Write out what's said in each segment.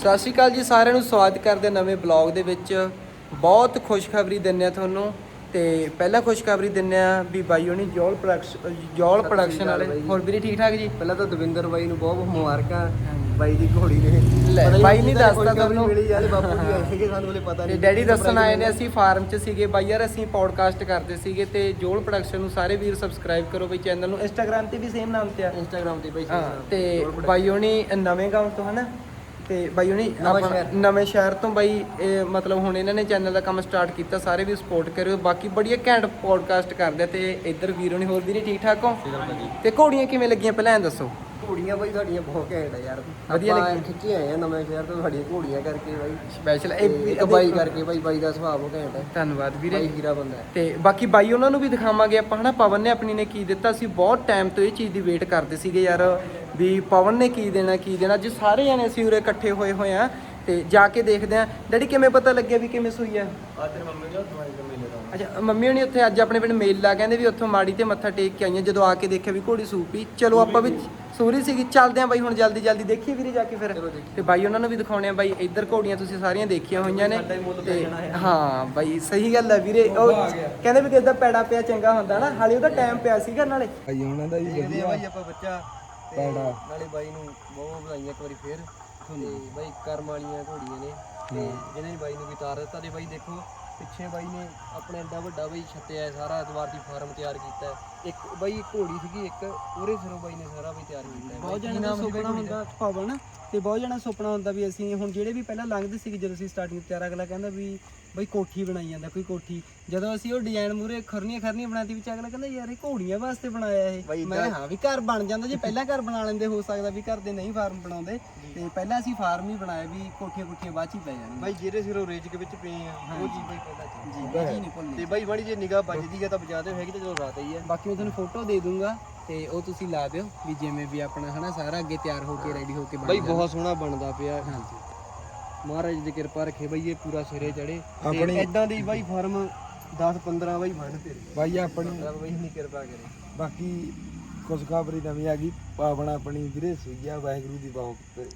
ਸਤਿ ਸ਼੍ਰੀ ਅਕਾਲ ਜੀ ਸਾਰਿਆਂ ਨੂੰ ਸਵਾਗਤ ਕਰਦੇ ਨਵੇਂ ਬਲੌਗ ਦੇ ਵਿੱਚ। ਬਹੁਤ ਖੁਸ਼ਖਬਰੀ ਦਿੰਨੇ ਆ ਤੁਹਾਨੂੰ। ਤੇ ਪਹਿਲਾ ਖੁਸ਼ਖਬਰੀ ਦਿੰਨੇ ਆ ਵੀ ਬਾਈ ਹੋਣੀ ਜੋਲ ਪ੍ਰੋਡਕਸ਼ਨ ਜੋਲ ਪ੍ਰੋਡਕਸ਼ਨ ਵਾਲੇ। ਹੋਰ ਵੀਰੇ ਠੀਕ ਠਾਕ ਜੀ? ਪਹਿਲਾਂ ਤਾਂ ਦਵਿੰਦਰ ਬਾਈ ਨੂੰ ਬਹੁਤ ਬਹੁਤ ਮੁਬਾਰਕਾਂ। ਬਾਈ ਦੀ ਘੋੜੀ ਨੇ ਬਾਈ ਨੀ ਕਿੱਦਾਂ ਦੱਸਦਾ ਤੁਹਾਨੂੰ। ਮਿਲੀ ਯਾਰ ਬਾਪੂ ਜੀ ਆਏ ਸੀਗੇ ਸਾਨੂੰ ਪਤਾ ਤੇ ਨਹੀਂ ਡੈਡੀ ਦੱਸਣ ਆਏ ਨੇ ਅਸੀਂ ਫਾਰਮ 'ਚ ਸੀਗੇ। ਬਾਈ ਯਾਰ ਅਸੀਂ ਪੌਡਕਾਸਟ ਕਰਦੇ ਸੀਗੇ ਤੇ ਜੋਲ ਪ੍ਰੋਡਕਸ਼ਨ ਨੂੰ ਸਾਰੇ ਵੀਰ ਸਬਸਕ੍ਰਾਈਬ ਕਰੋ ਬਈ ਚੈਨਲ ਨੂੰ। ਇੰਸਟਾਗ੍ਰam ਤੇ ਵੀ ਸੇਮ ਨਾਮ ਤੇ ਆ। ਇੰਸਟਾਗ੍ਰam ਤੇ ਬਾਈ ਤੇ ਬਾਈ ਹੋਣੀ ਨਵੇਂ ਗਾਉਂ ਤੋਂ ਹਨਾ। ਤੇ ਬਾਈ ਹੋਣੀ ਸ਼ਹਿਰ। ਨਵੇਂ ਸ਼ਹਿਰ ਤੋਂ ਬਾਈ ਇਹ ਮਤਲਬ ਹੁਣ ਇਹਨਾਂ ਨੇ ਚੈਨਲ ਦਾ ਕੰਮ ਸਟਾਰਟ ਕੀਤਾ ਸਾਰੇ ਵੀ ਸਪੋਰਟ ਕਰਿਓ। ਬਾਕੀ ਬੜੀਆ ਘੈਂਟ ਪੋਡਕਾਸਟ ਕਰਦੇ ਆ ਤੇ ਇੱਧਰ ਵੀਰ ਹੋਣੀ ਹੋਰ ਵੀਰੇ ਠੀਕ ਠਾਕ ਹੋ ਤੇ ਘੋੜੀਆਂ ਕਿਵੇਂ ਲੱਗੀਆਂ ਪਹਿਲਾਂ ਐਂ ਦੱਸੋ। ਘੋੜੀਆਂ ਬਾਈ ਤੁਹਾਡੀਆਂ ਬਹੁਤ ਘੈਂਟ ਆ ਯਾਰ। ਵਧੀਆ ਆਪਾਂ ਲੱਗੀਆਂ। ਖਿੱਚੇ ਆਏ ਆ ਨਵੇਂ ਸ਼ਹਿਰ ਤੋਂ ਤੁਹਾਡੀਆਂ ਘੋੜੀਆਂ ਕਰਕੇ ਬਾਈ। ਸਪੈਸ਼ਲ ਇੱਕ ਬਾਈ ਕਰਕੇ ਬਾਈ ਬਾਈ ਦਾ ਸੁਭਾਅ ਬਹੁਤ ਘੈਂਟ ਹੈ ਧੰਨਵਾਦ ਵੀਰੇ। ਬਾਈ ਹੀਰਾ ਬੰਦਾ ਹੈ। ਤੇ ਬਾਕੀ ਬਾਈ ਉਹਨਾਂ ਨੂੰ ਵੀ ਦਿਖਾਵਾਂਗੇ ਆਪਾਂ ਹਨਾ? ਪਵਨ ਨੇ ਆਪਣੀ ਨੇ ਕੀ ਦਿੱਤਾ ਸੀ ਬਹੁਤ ਟਾਈਮ ਤੋਂ ਇਹ ਚੀਜ਼ ਦੀ ਵੇਟ ਕਰਦੇ ਸੀਗੇ ਯਾਰ। ਵੀ ਪਵਨ ਨੇ ਕੀ ਦੇਣਾ ਕੀ ਦੇਣਾ। ਅੱਜ ਸਾਰੇ ਜਣੇ ਅਸੀਂ ਉਰੇ ਇਕੱਠੇ ਹੋਏ ਹੋਏ ਆ ਤੇ ਜਾ ਕੇ ਦੇਖਦੇ ਆ। ਡੈਡੀ ਕਿਵੇਂ ਪਤਾ ਲੱਗਿਆ ਵੀ ਕਿਵੇਂ ਸੂਈ ਆ? ਆ ਤੇਰੇ ਮੰਮੀ ਦਾ ਦਵਾਈ ਦਾ ਮੇਲੇ ਦਾ ਅੱਛਾ ਮੰਮੀ ਹੋਣੀ ਉੱਥੇ ਅੱਜ ਆਪਣੇ ਪਿੰਡ ਮੇਲਾ ਕਹਿੰਦੇ ਵੀ ਉੱਥੋਂ ਮਾੜੀ ਤੇ ਮੱਥਾ ਟੇਕ ਕੇ ਆਈਆਂ ਜਦੋਂ ਆ ਕੇ ਦੇਖਿਆ ਵੀ ਘੋੜੀ ਸੂਪੀ ਚਲੋ ਆਪਾਂ ਵੀ ਸੂਰੀ ਸੀਗੀ ਚੱਲਦੇ ਆ ਬਾਈ ਹੁਣ ਜਲਦੀ ਜਲਦੀ। ਦੇਖੀਏ ਵੀਰੇ ਜਾ ਕੇ ਫਿਰ। ਤੇ ਬਾਈ ਉਹਨਾਂ ਨੂੰ ਵੀ ਦਿਖਾਉਣੇ ਆ। ਬਾਈ ਇੱਧਰ ਘੋੜੀਆਂ ਤੁਸੀਂ ਸਾਰੀਆਂ ਦੇਖੀਆਂ ਹੋਈਆਂ ਨੇ। ਤੇ ਹੈ। ਬਾਈ ਸਹੀ ਗੱਲ ਹੈ ਵੀਰੇ। ਉਹ ਕਹਿੰਦੇ ਵੀ ਕਿਦਾਂ ਪੈੜਾ ਪਿਆ ਚੰਗਾ ਹੁੰਦਾ ਨਾ। ਹਾਲੇ ਉਹਦਾ ਟਾਈਮ ਪਿਆ ਸੀਗਾ ਨਾਲੇ। ਭਾਈ ਉਹਨਾਂ ਦਾ ਵੀ ਆ ਵਧੀਆ। ਬਾਈ ਆਪਾਂ ਬੱਚਾ ਪੈੜਾ। ਨਾਲੇ ਬਾਈ ਨੂੰ ਬਹੁਤ ਵਧਾਈਆਂ ਇੱਕ ਵਾਰੀ ਫੇਰ ਤੇ ਬਾਈ ਕਰਮ ਵਾਲੀਆਂ ਘੋੜੀਆਂ ਨੇ ਤੇ ਜਿਹਨੇ ਬਾਈ ਨੂੰ ਵੀ ਤਾਰ ਦਿੱਤਾ ਤੇ ਬਾਈ ਦੇਖੋ ਪਿੱਛੇ ਬਾਈ ਨੇ ਆਪਣੇ ਐਡਾ ਵੱਡਾ ਬਾਈ ਛੱਤਿਆ ਸਾਰਾ ਐਤਵਾਰ ਦੀ ਫਾਰਮ ਤਿਆਰ ਕੀਤਾ। ਇੱਕ ਬਾਈ ਘੋੜੀ ਸੀਗੀ ਇੱਕ ਉਹਦੇ ਸਿਰੋਂ ਬਾਈ ਨੇ ਸਾਰਾ ਬਾਈ ਤਿਆਰ ਕੀਤਾ। ਬਹੁਤ ਜਣਾ ਦਾ ਸੁਪਨਾ ਹੁੰਦਾ ਪਵਨ ਤੇ ਬਹੁਤ ਜਣਾ ਸੁਪਨਾ ਹੁੰਦਾ ਵੀ ਅਸੀਂ ਹੁਣ ਜਿਹੜੇ ਵੀ ਪਹਿਲਾਂ ਲੰਘਦੇ ਸੀ ਜਦੋਂ ਅਸੀਂ ਸਟਾਰਟਿੰਗ ਤਿਆਰ ਅਗਲਾ ਕਹਿੰਦਾ ਵੀ ਬਈ ਕੋਠੀ ਬਣਾਈ ਜਾਂਦਾ ਕੋਈ ਕੋਠੀ। ਜਦੋਂ ਅਸੀਂ ਉਹ ਡਿਜ਼ਾਈਨ ਮੂਰੇ ਖਰਨੀਆਂ ਖਰਨੀਆਂ ਬਣਾਤੀ ਵਿੱਚ ਅਗਲਾ ਕਹਿੰਦਾ ਯਾਰ ਇਹ ਘੋੜੀਆਂ ਵਾਸਤੇ ਬਣਾਇਆ ਬਾਈ ਇਹ ਮੈਂ ਹਾਂ ਵੀ ਘਰ ਬਣ ਜਾਂਦਾ ਜੇ ਪਹਿਲਾਂ ਘਰ ਬਣਾ ਲੈਂਦੇ ਹੋ ਸਕਦਾ ਵੀ ਘਰ ਦੇ ਨਹੀਂ ਫਾਰਮ ਬਣਾਉਂਦੇ। ਤੇ ਪਹਿਲਾਂ ਅਸੀਂ ਫਾਰਮ ਹੀ ਬਣਾਇਆ ਵੀ ਕੋਠੀਆਂ ਕੋਠੀਆਂ ਬਾਅਦ ਚ ਹੀ ਪੈ ਜਾਣਗੀਆਂ ਬਾਈ ਜਿਹੜੇ ਸਿਰੋਂ ਰੇਜਕ ਵਿੱਚ ਪਏ ਆ ਉਹ ਚੀਜ਼ ਬਾਈ ਪਹਿਲਾਂ ਜੀ ਨਹੀਂ ਭੁੱਲਣੀ। ਤੇ ਬਾਈ ਮਾੜੀ ਜੇ ਨਿਗਾਹ ਵੱਜਦੀ ਹੈ ਤਾਂ ਬਚਾਦੇ ਹੈਗੀ ਤਾਂ ਚਲੋ ਰਾਤ ਹੀ ਹੈ ਬਾਕੀ ਮੈਂ ਤੁਹਾਨੂੰ ਫੋਟੋ ਦੇ ਦੂੰਗਾ ਤੇ ਉਹ ਤੁਸੀਂ ਲਾ ਦਿਓ ਵੀ ਜਿਵੇਂ ਵੀ ਆਪਣਾ ਹਨਾ ਸਾਰਾ ਅੱਗੇ ਤਿਆਰ ਹੋ ਕੇ ਰੈਡੀ ਹੋ ਕੇ ਬਣ ਬਾਈ। ਬਹੁਤ ਸੋਹਣਾ ਬਣਦਾ ਪਿਆ। ਹਾਂਜੀ। ਮਹਾਰਾਜ ਦੀ ਕਿਰਪਾ ਰੱਖੇ ਬਈ ਇਹ ਪੂਰਾ ਸਿਰੇ ਚੜੇ ਆਪਣੀ- ਐਦਾਂ ਦੀ ਬਾਈ ਫਾਰਮ 10 15 ਬਾਈ ਬਣ ਤੇਰੇ। ਭਾਈ ਆਪਣੀ ਰੱਬ ਬਾਈ ਨਹੀਂ ਕਿਰਪਾ ਕਰੇ। ਬਾਕੀ ਖੁਸ਼ਖਬਰੀ ਨਵੀਂ ਆ ਗਈ। ਪਾਵਨ ਆਪਣੀ ਵੀਰੇ ਸੂਈ ਆ ਵਾਹਿਗੁਰੂ ਦੀ ਬਹੁਤ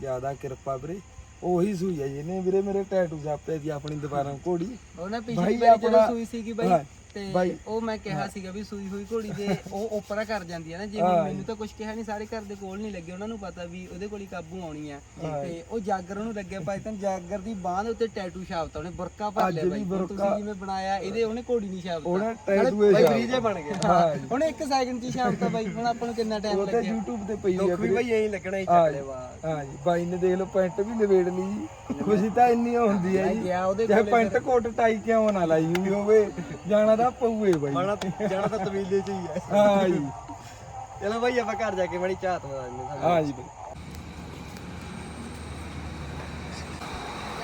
ਜ਼ਿਆਦਾ ਕਿਰਪਾ ਵੀਰੇ। ਉਹੀ ਸੂਈ ਆ ਜਿਹਨੇ ਵੀਰੇ ਮੇਰੇ ਟੈਟੂ ਛਾਪੇ ਸੀ ਆਪਣੀ ਦੁਬਾਰਾ ਘੋੜੀ। ਉਹ ਨਾ ਬਾਈ ਪਿਛਲੀ ਵਾਰੀ ਜਦੋਂ ਆਪਣਾ- ਸੂਈ ਸੀਗੀ ਹਾਂ, ਬਾਈ ਤੇ ਬਾਈ- ਉਹ ਮੈਂ ਕਿਹਾ ਸੀਗਾ ਵੀ ਸੂਈ ਹੋਈ ਘੋੜੀ ਦੇ ਉਹ ਓਪਰਾ ਕਰ ਜਾਂਦੀ ਹੈ ਨਾ ਜਿਵੇਂ ਹਾਂ। ਮੈਨੂੰ ਤਾਂ ਕੁਝ ਕਿਹਾ ਨਹੀਂ ਸਾਰੇ ਘਰ ਦੇ ਕੋਲ ਨਹੀਂ ਲੱਗੇ ਉਹਨਾਂ ਨੂੰ ਪਤਾ ਵੀ ਉਹਦੇ ਕੋਲ ਹੀ ਕਾਬੂ ਆਉਣੀ ਆ। ਹਾਂ। ਤੇ ਉਹ ਜਾਗਰ ਉਹਨੂੰ ਲੱਗਿਆ ਪਾਈ ਤਾਂ ਜਾਗਰ ਦੀ ਬਾਹ ਦੇ ਉੱਤੇ ਟੈਟੂ ਛਾਪਤਾ ਉਹਨੇ ਬੁਰਕਾ ਭਰ ਅੱਜ ਲਿਆ ਵੀ ਬਾਈ ਹੁਣ ਬੁਰਕਾ- ਤੁਸੀਂ ਜਿਵੇਂ ਬਣਾਇਆ ਇਹਦੇ ਉਹਨੇ ਘੋੜੀ ਨਹੀਂ ਛਾਪਤਾ। ਉਹਨੇ ਟੈਟੂ ਬਾਈ ਇਹ ਫ੍ਰੀ ਜੇ ਬਣ ਗਿਆ। ਹਾਂ। ਜੀ। ਉਹਨੇ 1 ਸੈਕਿੰਡ ਚ ਹੀ ਛਾਪਤਾ ਬਾਈ ਹੁਣ ਆਪਾਂ ਨੂੰ ਕਿੰਨਾ ਟਾਈਮ ਉਹ ਤੇ ਲੱਗਿਆ। YouTube ਤੇ ਪਈ ਆ ਦੁੱਖ ਵੀ ਵੀਰੇ। ਬਾਈ ਐਂ ਲੱਗਣਾ ਹੀ ਹਾਂ ਚੱਕ ਜੀ, ਲੈ ਬਾਅਦ। ਹਾਂ ਜੀ ਬਾਈ ਨੇ ਦੇਖ ਲਓ ਪੈਂਟ ਵੀ ਨਿਬੇੜ ਲਈ। ਜੀ ਖੁਸ਼ੀ ਤਾਂ ਇੰਨੀ ਹੁੰਦੀ ਹੈ ਮੈਂ ਜੀ। ਗਿਆ ਉਹਦੇ ਚਾਹੇ ਕੋਲੇ ਪੈਂਟ ਕੋਟ ਟਾਈ ਕਿਉਂ ਨਾ ਲਾਈ ਹੋਈ ਹੋਵੇ ਜਾਣਾ ਤਾਂ ਪਊਏ ਬਾਈ। ਜਾਣਾ ਜਾਣਾ ਤਾਂ ਤਬੀਲੇ ਚ ਹੀ ਹੈ ਹਾਂ ਜੀ। ਚਲੋ ਬਾਈ ਆਪਾਂ ਘਰ ਜਾ ਕੇ ਬੜੀ ਝਾਤ ਮਾਰਨੀ ਹਾਂ ਜੀ ਬਾਈ।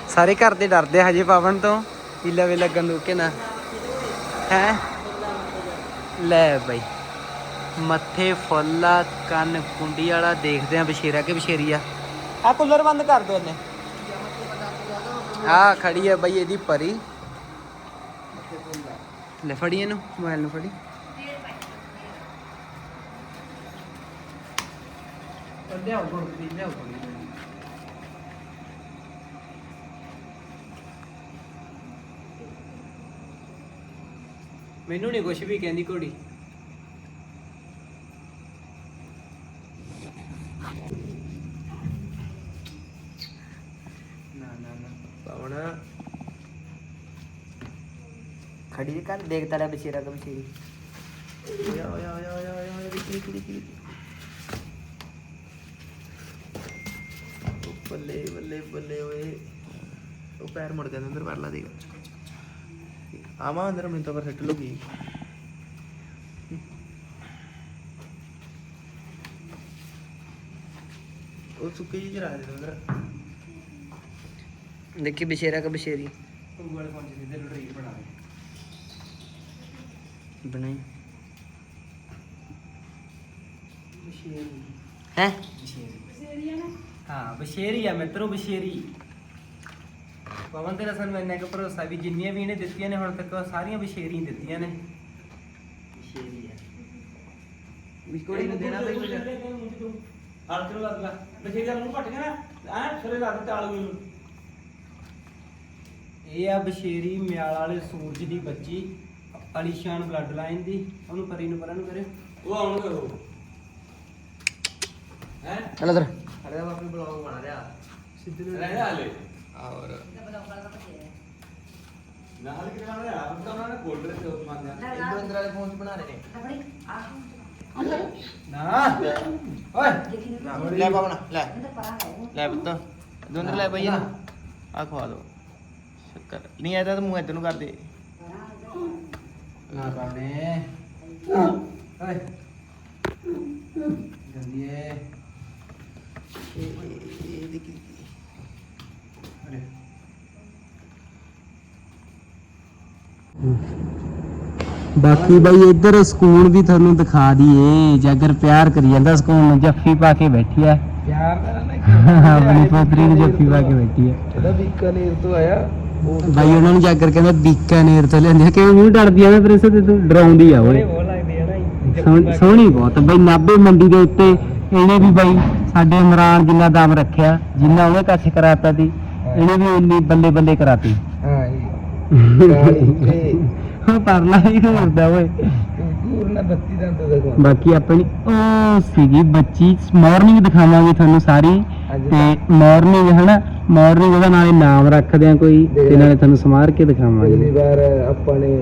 ਸਾਰੇ ਘਰ ਦੇ ਡਰਦੇ ਹਜੇ ਪਵਨ ਤੋਂ। ਕੀ ਲਵੇ ਲੱਗਣ ਦੋ ਕਿ ਨਾ। ਹੈ? ਲੈ ਬਈ। ਮੱਥੇ ਫੁੱਲਾ ਕੰਨ ਕੁੰਡੀ ਵਾਲਾ ਦੇਖਦੇ ਆ ਬਸ਼ੇਰਾ ਕਿ ਬਸ਼ੇਰੀ ਆ ਆ ਕੂਲਰ ਬੰਦ ਕਰ ਦੋ ਉਹਨੇ ਆ ਖੜੀ ਹੈ ਬਈ ਇਹਦੀ ਪਰੀ। ਲੈ ਫੜੀ ਇਹਨੂੰ ਮੋਬਾਈਲ ਨੂੰ ਫੜੀ। ਲਿਆਓ ਗੁਰਪ੍ਰੀਤ ਲਿਆਓ ਮੈਨੂੰ ਨਹੀਂ ਕੁਝ ਵੀ ਕਹਿੰਦੀ ਘੋੜੀ। ਨਾ ਨਾ ਨਾ। ਪਾਵਣਾ ਖੜੀ ਕਰ ਦੇਖਦਾ ਰਿਹਾ ਬਸ਼ੇਰਾ ਦਾ ਬਸ਼ੇਰੀ। ਓਏ ਓਏ ਓਏ ਓਏ ਓਏ ਓਏ ਦੇਖੀ ਦੇਖੀ ਦੇਖੀ ਉਹ ਬੱਲੇ ਬੱਲੇ ਬੱਲੇ ਓਏ। ਉਹ ਪੈਰ ਮੁੜ ਗਿਆ ਅੰਦਰ ਵੜ ਲਾ ਦੇਗਾ ਆਮਾ ਅੰਦਰ ਮੈਨੂੰ ਤਾਂ ਪਰ ਸੱਟ ਲੂਗੀ। ਉਹ ਸੁੱਕੇ ਜੀ ਜਰਾ ਦੇ ਅੰਦਰ। ਦੇਖੀ ਬਸ਼ੇਰਾ ਕਾ ਬਸ਼ੇਰੀ। ਉਂਗਲ ਪੰਜ ਦੇ ਲੜਾਈ ਬਣਾ ਦੇ। ਬਣਾਈ। ਹੈ? ਹਾਂ ਬਸ਼ੇਰੀ ਆ ਮਿੱਤਰੋ ਬਸ਼ੇਰੀ। ਪਵਨ ਤੇਰਾ ਸਾਨੂੰ ਇੰਨਾ ਕੁ ਭਰੋਸਾ ਵੀ ਜਿੰਨੀਆਂ ਵੀ ਇਹਨੇ ਦਿੱਤੀਆਂ ਨੇ ਹੁਣ ਤੱਕ ਸਾਰੀਆਂ ਬਸ਼ੇਰੀ ਦਿੱਤੀਆਂ ਨੇ। ਬਸ਼ੇਰੀ ਆ। ਵਿਕੋੜੀ ਨੂੰ ਦੇਣਾ ਪਈ ਕੁਝ ਹਾਲ ਕਿਉਂ ਲੱਗਦਾ ਬਸ਼ੇਰੀ ਦਾ ਮੂੰਹ ਘਟ ਗਿਆ ਨਾ। ਇਹ ਆ ਬਸ਼ੇਰੀ ਮਿਆਲ ਵਾਲੇ ਸੂਰਜ ਦੀ ਬੱਚੀ। ਅਲੀਸ਼ਾਨ ਬਲੱਡ ਲਾਈਨ ਦੀ ਉਹਨੂੰ ਪਰੀ ਨੂੰ ਪਰਾਂ ਨੂੰ ਕਰੇ ਉਹ ਆਉਣ ਕਰੋ। ਹੈ? ਚੱਲ ਇਧਰ। ਅਰੇ ਆਪਣੀ ਬਲੌਗ ਬਣਾ ਰਿਹਾ ਰਹਿ ਹਾਲੇ? ਔਰ ਨਾਲ ਕਿਹਨਾਂ ਨੇ ਆਪ ਤਾਂ ਉਹਨਾਂ ਨੇ ਕੋਲਡ ਡਰਿੰਕ ਚੋਕ ਮੰਗਿਆ ਇੰਦੋ ਇੰਦਰ ਵਾਲੇ ਫੋਨ 'ਚ ਬਣਾ ਰਹੇ ਨੇ। ਨਾ। ਓਏ। ਲੈ ਪਾਵਣਾ ਲੈ। ਲੈ ਪੁੱਤ। ਦੋਨੋਂ ਲੈ ਬਈ ਨਾ। ਆ ਖਵਾ ਦੋ। ਸ਼ੱਕਰ। ਨਹੀਂ ਆਇਆ ਤਾਂ ਮੂੰਹ ਇੱਧਰ ਨੂੰ ਕਰ ਦੇ। ਨਾ ਕਰਨੇ ਓਏ ਜਲਦੀਏ ਅਰੇ ਬਾਕੀ ਬਈ ਇੱਧਰ ਸਕੂਨ ਵੀ ਤੁਹਾਨੂੰ ਦਿਖਾ ਦਈਏ। ਜਾਗਰ ਪਿਆਰ ਕਰੀ ਜਾਂਦਾ ਸਕੂਨ ਨੂੰ ਜੱਫੀ ਪਾ ਕੇ ਬੈਠੀ ਆ। ਪਿਆਰ ਦਾ ਆਪਣੀ ਪੋਤਰੀ ਨੂੰ ਜੱਫੀ ਪਾ ਕੇ ਬੈਠੀ ਆ। ਇਹਦਾ ਬੀਕਾਨੇਰ ਤੋਂ ਆਇਆ। ਬਾਈ ਉਹਨਾਂ ਨੂੰ ਜਾਗਰ ਕਹਿੰਦਾ ਬੀਕਾਨੇਰ ਤੋਂ ਲਿਆਂਦੀ ਕਿਵੇਂ ਮੈਨੂੰ ਡਰਦੀ ਆ ਮੈਂ ਫਿਰ ਇਸੇ ਤੇ ਤੂੰ? ਡਰਾਉਂਦੀ ਆ ਓਏ ਲੱਗਦੀ ਹੈ ਨਾ ਸੋਹਣੀ ਬਹੁਤ ਬਈ ਨਾਬੇ ਮੰਡੀ ਦੇ ਉੱਤੇ ਇਹਨੇ ਵੀ ਬਈ ਸਾਡੇ ਇਮਰਾਨ ਜਿੰਨਾ ਦਮ ਰੱਖਿਆ ਜਿੰਨਾ ਉਹਨੇ ਕੱਛ ਕਰਾਤਾ ਸੀ ਇਹਨੇ ਵੀ ਉਨੀ ਬੱਲੇ ਬੱਲੇ ਕਰਾਤੀ। ਹਾਂ ਤੇ ਉਹ ਪਰਲਾ ਹੀ ਹੁੰਦਾ ਓਏ। ਬਾਕੀ ਆਪਣੀ ਉਹ ਸੀਗੀ ਬੱਚੀ। ਮਾਰਨਿੰਗ ਦਿਖਾਵਾਂਗੇ ਤੁਹਾਨੂੰ ਸਾਰੀ। ਤੇ ਮਾਰਨਿੰਗ ਹਨਾ ਮਾਰਨਿੰਗ ਉਹਦਾ ਨਾਲੇ ਨਾਮ ਰੱਖਦੇ ਆ ਕੋਈ ਤੇ ਨਾਲੇ ਤੁਹਾਨੂੰ ਸਮਾਰ ਕੇ ਦਿਖਾਵਾਂਗੇ। ਅਗਲੀ ਵਾਰ ਆਪਾਂ ਨੇ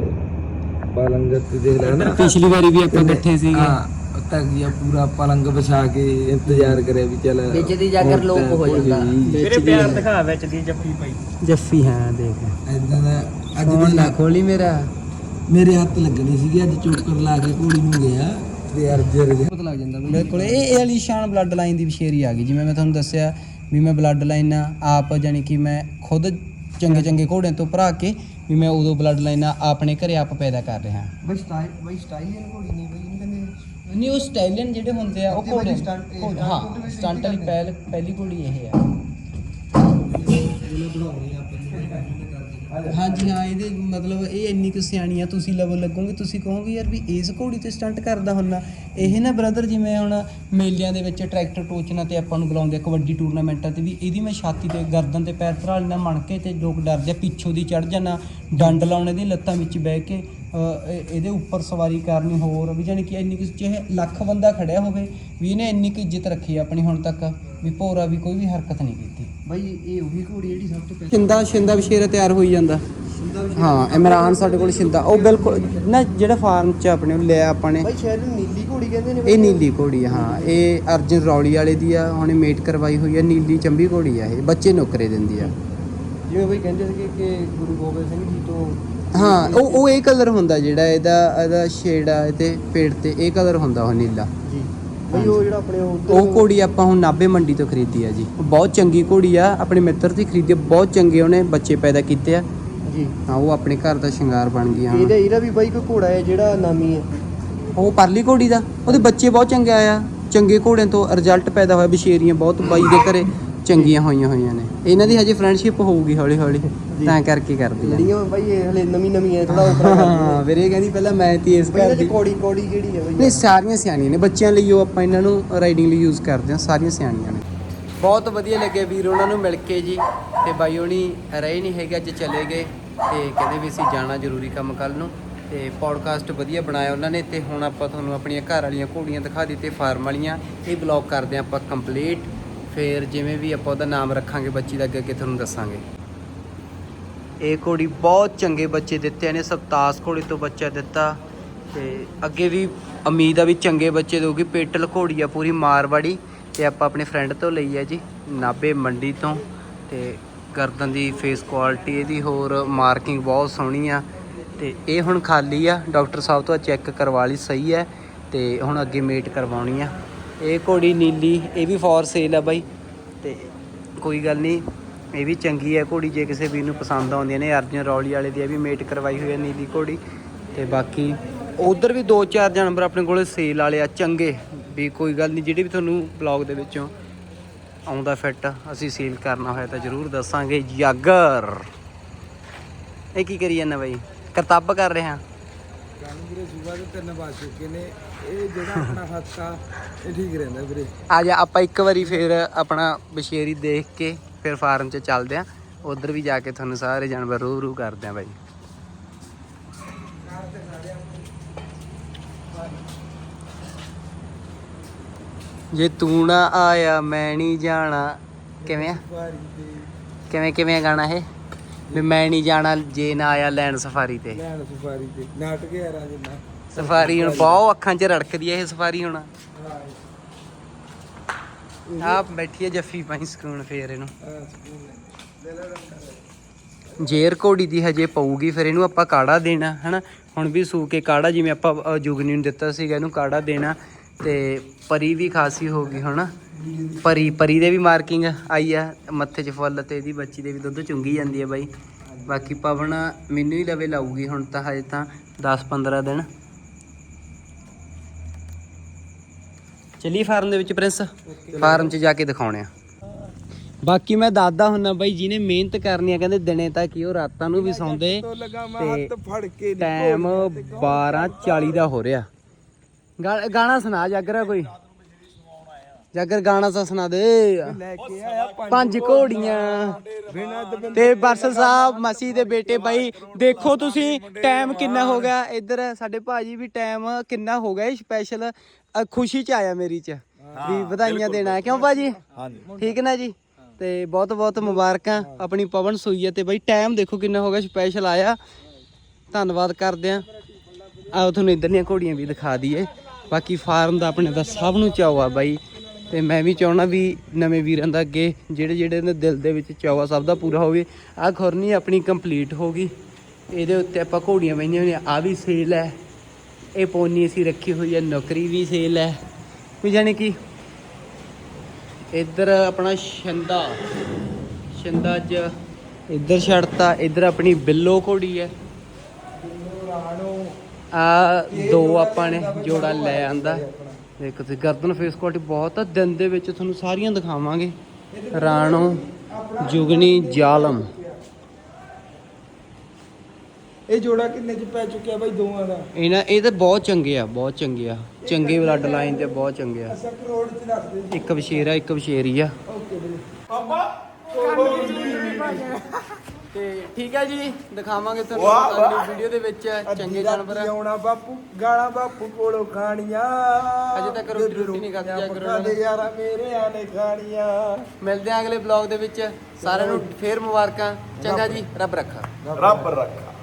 ਪਲੰਗ ਤੇ ਦੇਖ ਲਿਆ ਨਾ। ਪਿਛਲੀ ਵਾਰੀ ਵੀ ਆਪਾਂ ਇਕੱਠੇ ਸੀਗੇ। ਹਾਂ ਤੱਕ ਗਿਆ ਪੂਰਾ ਪਲੰਗ ਵਿਛਾ ਕੇ ਇੰਤਜ਼ਾਰ ਕਰਿਆ ਵੀ ਚੱਲ ਵਿੱਚ ਦੀ ਜਾਗਰ ਲੋਪ ਹੋ ਜਾਂਦਾ। ਮੇਰੇ ਪਿਆਰ ਦਿਖਾ ਵਿੱਚ ਦੀ ਜੱਫੀ ਪਈ। ਜੱਫੀ ਹਾਂ ਦੇਖ। ਇਦਾਂ ਦਾ ਅੱਜ ਦੇ ਨਾ ਖੋਲੀ ਮੇਰਾ। ਮੇਰੇ ਹੱਥ ਲੱਗਣੀ ਸੀਗੀ ਅੱਜ ਚੋਕਰ ਲਾ ਕੇ ਘੋੜੀ ਨੂੰ ਗਿਆ ਤੇ ਅਰਜਰ ਪਤਾ ਲੱਗ ਜਾਂਦਾ ਬਿਲਕੁਲ ਇਹ ਇਹ ਅਲੀਸ਼ਾਨ ਬਲੱਡ ਲਾਈਨ ਦੀ ਵਿਸ਼ੇਰੀ ਆ ਗਈ। ਜਿਵੇਂ ਮੈਂ ਤੁਹਾਨੂੰ ਦੱਸਿਆ ਵੀ ਮੈਂ ਬਲੱਡ ਲਾਈਨਾਂ ਆਪ ਜਾਣੀ ਕਿ ਮੈਂ ਖੁਦ ਚੰਗੇ ਚੰਗੇ ਘੋੜਿਆਂ ਤੋਂ ਭਰਾ ਕੇ ਵੀ ਮੈਂ ਉਦੋਂ ਬਲੱਡ ਲਾਈਨਾਂ ਆਪਣੇ ਘਰੇ ਆਪ ਪੈਦਾ ਕਰ ਰਿਹਾ। ਬਈ ਸਟਾਈਲ ਬਈ ਸਟਾਈਲ ਘੋੜੀ ਨਹੀਂ ਬਈ ਨਹੀਂ ਕਹਿੰਦੇ ਨਹੀਂ ਉਹ ਸਟਾਈਲੀਅਨ ਜਿਹੜੇ ਹੁੰਦੇ ਆ ਉਹ ਘੋੜੇ ਹਾਂ ਸਟੰਟ ਵਾਲੀ ਪਹਿਲੀ ਘੋੜੀ ਇਹ ਆ। ਹਾਂਜੀ ਹਾਂ, ਇਹਦੇ ਮਤਲਬ ਇਹ ਇੰਨੀ ਕੁ ਸਿਆਣੀ ਆ, ਤੁਸੀਂ ਲਵੋ ਲੱਗੋਗੇ, ਤੁਸੀਂ ਕਹੋਗੇ ਯਾਰ ਵੀ ਇਸ ਘੋੜੀ ਤੇ ਸਟੰਟ ਕਰਦਾ ਹੁੰਨਾ। ਇਹ ਨਾ ਬ੍ਰਦਰ ਜਿਵੇਂ ਹੁਣ ਮੇਲਿਆਂ ਦੇ ਵਿੱਚ ਟਰੈਕਟਰ ਟੋਚਣਾ ਤੇ ਆਪਾਂ ਨੂੰ ਬੁਲਾਉਂਦੇ ਆ, ਕਬੱਡੀ ਟੂਰਨਾਮੈਂਟਾਂ ਤੇ ਵੀ ਇਹਦੀ ਮੈਂ ਛਾਤੀ ਤੇ ਗਰਦਨ ਤੇ ਪੈਰ ਧਰਾ ਲੈਣਾ ਮਣ ਕੇ ਤੇ ਲੋਕ ਡਰਦੇ ਆ ਪਿੱਛੋਂ ਦੀ ਚੜ ਜਾਣਾ, ਡੰਡ ਲਾਉਣੇ ਦੀ ਲੱਤਾਂ ਵਿੱਚ ਬਹਿ ਕੇ ਇਹਦੇ ਉੱਪਰ ਸਵਾਰੀ ਕਰਨੀ ਹੋਰ, ਵੀ ਜਾਣੀ ਕਿ ਇੰਨੀ ਕੁ ਚਾਹੇ ਲੱਖ ਬੰਦਾ ਖੜਿਆ ਹੋਵੇ, ਵੀ ਇਹਨੇ ਇੰਨੀ ਕੁ ਇੱਜ਼ਤ ਰੱਖੀ ਆਪਣੀ ਹੁਣ ਤੱਕ। ਵੀ ਭੋਰਾ ਵੀ ਕੋਈ ਵੀ ਹਰਕਤ ਨਹੀਂ ਕੀਤੀ। ਬਈ ਇਹ ਉਹੀ ਘੋੜੀ ਜਿਹੜੀ ਸਭ ਤੋਂ ਪਹਿਲਾਂ ਸ਼ਿੰਦਾ ਸ਼ਿੰਦਾ ਬਸ਼ੇਰਾ ਤਿਆਰ ਹੋਈ ਜਾਂਦਾ। ਹਾਂ ਇਮਰਾਨ ਸਾਡੇ ਕੋਲ ਸ਼ਿੰਦਾ। ਉਹ ਬਿਲਕੁਲ ਨਾ ਜਿਹੜਾ ਫਾਰਮ 'ਚ ਆਪਣੇ ਉਹ ਲਿਆ ਆਪਾਂ ਨੇ। ਬਈ ਸ਼ਾਇਦ ਨੀਲੀ ਘੋੜੀ ਕਹਿੰਦੇ ਨੇ ਇਹ ਨੀਲੀ ਘੋੜੀ ਆ ਹਾਂ। ਇਹ ਅਰਜਨ ਰੌਲੀ ਵਾਲੇ ਦੀ ਆ ਹੁਣੇ ਮੇਟ ਕਰਵਾਈ ਹੋਈ ਆ ਨੀਲੀ ਚੰਬੀ ਘੋੜੀ ਆ ਇਹ। ਬੱਚੇ ਨੁਕਰੇ ਦਿੰਦੀ ਆ। ਜਿਵੇਂ ਬਈ ਕਹਿੰਦੇ ਸੀਗੇ ਕਿ ਗੁਰੂ ਗੋਬਿੰਦ ਸਿੰਘ ਜੀ ਤੋਂ ਹਾਂ ਉਹ ਉਹ ਇਹ ਕਲਰ ਹੁੰਦਾ ਜਿਹੜਾ ਇਹਦਾ ਇਹਦਾ ਸ਼ੇਡ ਆ ਇਹਦੇ ਪੇੜ ਤੇ ਇਹ ਕਲਰ ਹੁੰਦਾ ਉਹ ਨੀਲਾ। ਜੀ। ਬਈ ਉਹ ਜਿਹੜਾ ਆਪਣੇ ਉੱਧਰ ਉਹ ਘੋੜੀ ਆਪਾਂ ਹੁਣ ਨਾਬੇ ਮੰਡੀ ਤੋਂ ਖਰੀਦੀ ਆ ਜੀ। ਉਹ ਬਹੁਤ ਚੰਗੀ ਘੋੜੀ ਆ ਆਪਣੇ ਮਿੱਤਰ ਦੀ ਖਰੀਦੀ ਆ, ਬਹੁਤ ਚੰਗੇ ਉਹਨੇ ਬੱਚੇ ਪੈਦਾ ਕੀਤੇ ਆ। ਜੀ। ਹਾਂ ਉਹ ਆਪਣੇ ਘਰ ਦਾ ਸ਼ਿੰਗਾਰ ਬਣ ਗਈ ਹਾਂ ਇਹਦਾ ਇਹਦਾ ਵੀ ਬਾਈ ਕੋਈ ਘੋੜਾ ਹੈ ਜਿਹੜਾ ਨਾਮੀ ਹੈ? ਉਹ ਪਰਲੀ ਘੋੜੀ ਦਾ। ਉਹਦੇ ਬੱਚੇ ਬਹੁਤ ਚੰਗੇ ਆਇਆ ਚੰਗੇ ਘੋੜਿਆਂ ਤੋਂ ਰਿਜ਼ਲਟ ਪੈਦਾ ਹੋਇਆ ਬਸ਼ੇਰੀਆਂ ਬਹੁਤ ਬਾਈ ਦੇ ਘਰੇ। ਚੰਗੀਆਂ ਹੋਈਆਂ ਹੋਈਆਂ ਨੇ। ਇਹਨਾਂ ਦੀ ਹਜੇ ਫਰੈਂਡਸ਼ਿਪ ਹੋਊਗੀ ਹੌਲੀ ਹੌਲੀ। ਤਾਂ ਕਰਕੇ ਕਰਦੀ ਆ। ਲੜੀਆਂ ਬਾਈ ਇਹ ਹਲੇ ਨਵੀਂ ਨਵੀਂ ਹੈ ਥੋੜਾ ਉਪਰਾ ਹਾਂ ਵੀਰੇ ਕਹਿੰਦੀ ਪਹਿਲਾਂ ਮੈਂ ਤੀ ਇਸ ਬਈ ਘਰ ਇਹਦੇ ਦੀ। ਚ ਕੋੜੀ ਕੋੜੀ ਕਿਹੜੀ ਹੈ ਨਹੀਂ ਬਈ ਸਾਰੀਆਂ ਸਿਆਣੀਆਂ ਨੇ। ਬੱਚਿਆਂ ਲਈ ਉਹ ਆਪਾਂ ਇਹਨਾਂ ਨੂੰ ਰਾਈਡਿੰਗ ਲਈ ਯੂਜ਼ ਕਰਦੇ ਹਾਂ ਸਾਰੀਆਂ ਸਿਆਣੀਆਂ ਨੇ। ਬਹੁਤ ਵਧੀਆ ਲੱਗਿਆ ਵੀਰ ਉਹਨਾਂ ਨੂੰ ਮਿਲ ਕੇ ਜੀ। ਤੇ ਬਾਈ ਹੋਣੀ ਰਹੇ ਨਹੀਂ ਹੈਗੇ ਅੱਜ ਚਲੇ ਗਏ। ਤੇ ਕਹਿੰਦੇ ਵੀ ਅਸੀਂ ਜਾਣਾ ਜ਼ਰੂਰੀ ਕੰਮ ਕੱਲ ਨੂੰ। ਤੇ ਪੌਡਕਾਸਟ ਵਧੀਆ ਬਣਾਇਆ ਉਹਨਾਂ ਨੇ। ਤੇ ਹੁਣ ਆਪਾਂ ਤੁਹਾਨੂੰ ਆਪਣੀਆਂ ਘਰ ਵਾਲੀਆਂ ਘੋੜੀਆਂ ਦਿਖਾ ਦਿੱਤੇ ਫਾਰਮ ਵਾਲੀਆਂ। ਇਹ ਬਲੌਗ ਕਰਦੇ ਹਾਂ ਆਪਾਂ ਕੰਪਲੀਟ ਫਿਰ ਜਿਵੇਂ ਵੀ ਆਪਾਂ ਉਹਦਾ ਨਾਮ ਰੱਖਾਂਗੇ, ਬੱਚੀ ਦਾ ਅੱਗੇ ਅੱਗੇ ਤੁਹਾਨੂੰ ਦੱਸਾਂਗੇ। ਇਹ ਘੋੜੀ ਬਹੁਤ ਚੰਗੇ ਬੱਚੇ ਦਿੱਤੇ ਨੇ ਸਪਤਾਸ ਘੋੜੀ ਤੋਂ ਬੱਚਾ ਦਿੱਤਾ। ਤੇ ਅੱਗੇ ਵੀ ਉਮੀਦ ਆ ਵੀ ਚੰਗੇ ਬੱਚੇ ਦੇਊਗੀ। ਪੇਟਲ ਘੋੜੀ ਆ ਪੂਰੀ ਮਾਰਵਾੜੀ ਤੇ ਆਪਾਂ ਆਪਣੇ ਫਰੈਂਡ ਤੋਂ ਲਈ ਆ ਜੀ ਨਾਬੇ ਮੰਡੀ ਤੋਂ। ਤੇ ਗਰਦਨ ਦੀ ਫੇਸ ਕੁਆਲਿਟੀ ਇਹਦੀ ਹੋਰ ਮਾਰਕਿੰਗ ਬਹੁਤ ਸੋਹਣੀ ਆ। ਤੇ ਇਹ ਹੁਣ ਖਾਲੀ ਆ, ਡਾਕਟਰ ਸਾਹਿਬ ਤੋਂ ਚੈੱਕ ਕਰਵਾ ਲਈ, ਸਹੀ ਹੈ ਤੇ ਹੁਣ ਅੱਗੇ ਮੇਟ ਕਰਵਾਉਣੀ ਆ। ਇਹ ਘੋੜੀ ਨੀਲੀ, ਇਹ ਵੀ ਫੋਰ ਸੇਲ ਆ ਬਾਈ। ਤੇ ਕੋਈ ਗੱਲ ਨਹੀਂ, ਇਹ ਵੀ ਚੰਗੀ ਹੈ ਘੋੜੀ, ਜੇ ਕਿਸੇ ਵੀਰ ਨੂੰ ਪਸੰਦ ਆਉਂਦੀਆਂ ਨੇ, ਅਰਜਨ ਰੌਲੀ ਵਾਲੇ ਦੀ ਇਹ ਵੀ ਮੇਟ ਕਰਵਾਈ ਹੋਈ ਹੈ ਨੀਲੀ ਘੋੜੀ। ਤੇ ਬਾਕੀ ਉਧਰ ਵੀ ਦੋ ਚਾਰ ਜਾਨਵਰ ਆਪਣੇ ਕੋਲੇ ਸੇਲ ਵਾਲੇ ਆ, ਚੰਗੇ। ਵੀ ਕੋਈ ਗੱਲ ਨਹੀਂ, ਜਿਹੜੇ ਵੀ ਤੁਹਾਨੂੰ ਬਲੌਗ ਦੇ ਵਿੱਚੋਂ ਆਉਂਦਾ ਫਿੱਟ ਅਸੀਂ ਸੇਲ ਕਰਨਾ ਹੋਇਆ ਤਾਂ ਜਰੂਰ ਦੱਸਾਂਗੇ। ਜਾਗਰ। ਇਹ ਕੀ ਕਰੀ ਜਾਂਦਾ ਬਾਈ? ਕਰਤੱਬ ਕਰ ਰਿਹਾ। ਕੱਲ ਵੀਰੇ ਸੂਬਾ ਦੇ ਤਿੰਨ ਵੱਜ ਚੁੱਕੇ ਨੇ। ਇਹ ਜਿਹੜਾ ਆਪਣਾ ਹੱਥਾ ਇਹ ਠੀਕ ਰਹਿੰਦਾ ਵੀਰੇ। ਆ ਜਾ ਆਪਾਂ ਇੱਕ ਵਾਰੀ ਫੇਰ ਆਪਣਾ ਬਸ਼ੇਰੀ ਦੇਖ ਕੇ ਫਿਰ ਫਾਰਮ 'ਚ ਚੱਲਦੇ ਆਂ। ਉਧਰ ਵੀ ਜਾ ਕੇ ਤੁਹਾਨੂੰ ਸਾਰੇ ਜਾਨਵਰ ਰੂ ਰੂ ਕਰਦੇ ਆਂ ਬਾਈ। ਜੇ ਤੂੰ ਨਾ ਆਇਆ ਮੈਂ ਨਹੀਂ ਜਾਣਾ। ਕਿਵੇਂ ਆ? ਕਿਵੇਂ ਕਿਵੇਂ ਗਾਣਾ ਇਹ? ਵੀ ਮੈਂ ਨਹੀਂ ਜਾਣਾ ਜੇ ਨਾ ਆਇਆ ਲੈਣ ਸਫਾਰੀ ਤੇ। ਲੈਣ ਸਫਾਰੀ ਤੇ। ਨਾਟਕ ਹੈ ਰਾਜਨਾ ਸਫਾਰੀ ਹੁਣ ਬਹੁਤ ਅੱਖਾਂ 'ਚ ਰੜਕਦੀ ਐ ਇਹ ਸਫਾਰੀ ਹੁਣ। ਹਾਂ। ਆ ਬੈਠੀ ਐ ਜੱਫੀ ਪਾਈ ਸਕੂਨ ਫੇਰ ਇਹਨੂੰ। ਨੇ ਜੇਰ ਘੋੜੀ ਦੀ ਹਜੇ ਪਊਗੀ ਫਿਰ ਇਹਨੂੰ ਆਪਾਂ ਕਾੜਾ ਦੇਣਾ ਹਨਾ? ਹੁਣ ਵੀ ਸੂ ਕੇ ਕਾੜਾ ਜਿਵੇਂ ਆਪਾਂ ਅ, ਜੁਗਨੀ ਨੂੰ ਦਿੱਤਾ ਸੀਗਾ ਇਹਨੂੰ ਕਾੜਾ ਦੇਣਾ ਤੇ ਪਰੀ ਵੀ ਖਾਸੀ ਹੋ ਗਈ ਹਨਾ? ਪਰੀ ਪਰੀ ਦੇ ਵੀ ਮਾਰਕਿੰਗ ਆਈ ਆ, ਮੱਥੇ 'ਚ ਫੁੱਲ ਤੇ ਇਹਦੀ ਬੱਚੀ ਦੇ ਵੀ ਦੁੱਧ ਚੁੰਗੀ ਜਾਂਦੀ ਹੈ ਬਾਈ। ਬਾਕੀ ਪਵਨ ਮੈਨੂੰ ਹੀ ਲਵੇ ਲਾਊਗੀ ਹੁਣ ਤਾਂ ਹਜੇ ਤਾਂ 10-15 ਦਿਨ। ਚੱਲੀ ਫਾਰਮ ਦੇ ਵਿੱਚ ਪ੍ਰਿੰਸ। ਫਾਰਮ 'ਚ ਜਾ ਕੇ ਦਿਖਾਉਣੇ ਆ। ਬਾਕੀ ਮੈਂ ਦਾਦਾ ਹੁੰਨਾ ਬਾਈ, ਜਿਹਨੇ ਮਿਹਨਤ ਕਰਨੀ ਆ, ਕਹਿੰਦੇ ਦਿਨੇ ਤੱਕ ਹੀ ਉਹ ਰਾਤਾਂ ਨੂੰ ਵੀ ਸੌਂਦੇ, ਤੋਂ ਲਗਾ ਤੇ ਟਾਈਮ 12:40 ਦਾ ਹੋ ਰਿਹਾ। ਗਾ- ਗਾਣਾ ਸੁਣਾ ਜਾਗਰਾ ਕੋਈ। ਜਾਗਰ ਗਾਣਾ ਤਾਂ ਸੁਣਾ ਦੇ। ਲੈ ਕੇ ਆਇਆ ਪੰਜ ਘੋੜੀਆਂ। ਤੇ ਬਰਸਲ ਸਾਹਿਬ ਮਸੀ ਦੇ ਬੇਟੇ ਬਾਈ ਦੇਖੋ ਤੁਸੀਂ ਟਾਈਮ ਕਿੰਨਾ ਹੋ ਗਿਆ। ਇੱਧਰ ਸਾਡੇ ਭਾਜੀ ਵੀ ਟਾਈਮ ਕਿੰਨਾ ਹੋ ਗਿਆ ਸਪੈਸ਼ਲ ਖੁਸ਼ੀ ਚ ਆਇਆ ਮੇਰੀ ਚ। ਵੀ ਵਧਾਈਆਂ ਦੇਣਾ। ਕਿਉਂ ਭਾਜੀ? ਠੀਕ ਨਾ ਜੀ? ਤੇ ਬਹੁਤ ਬਹੁਤ ਮੁਬਾਰਕਾਂ। ਆਪਣੀ ਪਵਨ ਸੂਈ ਹੈ ਤੇ ਬਾਈ ਟਾਈਮ ਦੇਖੋ ਕਿੰਨਾ ਹੋ ਗਿਆ ਸਪੈਸ਼ਲ ਆਇਆ। ਧੰਨਵਾਦ ਕਰਦੇ ਆ। ਆਓ ਤੁਹਾਨੂੰ ਇਧਰਲੀਆਂ ਘੋੜੀਆਂ ਵੀ ਦਿਖਾ ਦਈਏ। ਬਾਕੀ ਫਾਰਮ ਦਾ ਆਪਣੇ ਦਾ ਸਭ ਨੂੰ ਚਾਅ ਆ ਬਾਈ। ਤੇ ਮੈਂ ਵੀ ਚਾਹਣਾ ਵੀ ਨਵੇਂ ਵੀਰਾਂ ਦਾ ਅੱਗੇ ਜਿਹੜੇ ਜਿਹੜੇ ਦੇ ਦਿਲ ਦੇ ਵਿੱਚ ਚਾਅ ਸਭ ਦਾ ਪੂਰਾ ਹੋਵੇ। ਆਹ ਖੁਰਨੀ ਆਪਣੀ ਕੰਪਲੀਟ ਹੋ ਗਈ। ਇਹਦੇ ਉੱਤੇ ਆਪਾਂ ਘੋੜੀਆਂ ਬੈਠੀਆਂ ਹੋਈਆਂ। ਆ ਵੀ ਸੇਲ ਹੈ। ਇਹ ਪੋਨੀ ਅਸੀਂ ਰੱਖੀ ਹੋਈ ਹੈ। ਨੌਕਰੀ ਵੀ ਸੇਲ ਹੈ। ਵੀ ਜਾਣੀ ਕਿ ਇੱਧਰ ਆਪਣਾ ਛੰਦਾ। ਛੰਦਾ ਅੱਜ ਇੱਧਰ ਛੱਡਤਾ। ਇੱਧਰ ਆਪਣੀ ਬਿੱਲੋ ਘੋੜੀ ਹੈ। ਰਾਣੋ ਆ ਦੋ ਆਪਾਂ ਨੇ ਜੋੜਾ ਲੈ ਆਂਦਾ। ਇੱਕ ਤੇ ਗਰਦਨ ਫੇਸ ਕੁਆਲਿਟੀ ਬਹੁਤ ਆ ਦਿਨ ਦੇ ਵਿੱਚ ਤੁਹਾਨੂੰ ਸਾਰੀਆਂ ਦਿਖਾਵਾਂਗੇ। ਰਾਣੋ ਜੁਗਨੀ ਜਾਲਮ। ਇਹ ਜੋੜਾ ਕਿੰਨੇ ਚ ਪੈ ਚੁੱਕਿਆ ਬਾਈ ਦੋਵਾਂ ਦਾ? ਇਹਨਾਂ ਇਹ ਤਾਂ ਬਹੁਤ ਚੰਗੇ ਆ ਬਹੁਤ ਚੰਗੇ ਆ। ਚੰਗੇ ਬਲੱਡ ਲਾਈਨ ਦੇ ਬਹੁਤ ਚੰਗੇ ਆ। ਕਰੋੜ ਚ ਇੱਕ ਬਸ਼ੇਰਾ ਇੱਕ ਬਸ਼ੇਰੀ ਆ। ਓਕੇ ਤੇ ਠੀਕ ਹੈ ਜੀ ਦਿਖਾਵਾਂਗੇ ਤੁਹਾਨੂੰ ਅਗਲੀ ਵੀਡੀਓ ਦੇ ਵਿੱਚ ਚੰਗੇ ਜਾਨਵਰ। ਆਉਣਾ ਬਾਪੂ ਗਾਲਾਂ ਬਾਪੂ ਕੋਲੋਂ ਖਾਣੀਆਂ। ਅਜੇ ਤੱਕ ਰੋਟੀ- ਰੋਟੀ ਨਹੀਂ ਖਾਧੀ, ਜਾ ਕਰੋ ਦੇ ਯਾਰਾ ਮੇਰੇ ਆਨੇ ਖਾਣੀਆਂ। ਮਿਲਦੇ ਆ ਅਗਲੇ ਬਲੌਗ ਦੇ ਵਿੱਚ। ਸਾਰਿਆਂ ਨੂੰ ਫੇਰ ਮੁਬਾਰਕਾਂ। ਚੰਗਾ ਜੀ ਰੱਬ ਰੱਖਾ। ਰੱਬ ਰੱਖਾ।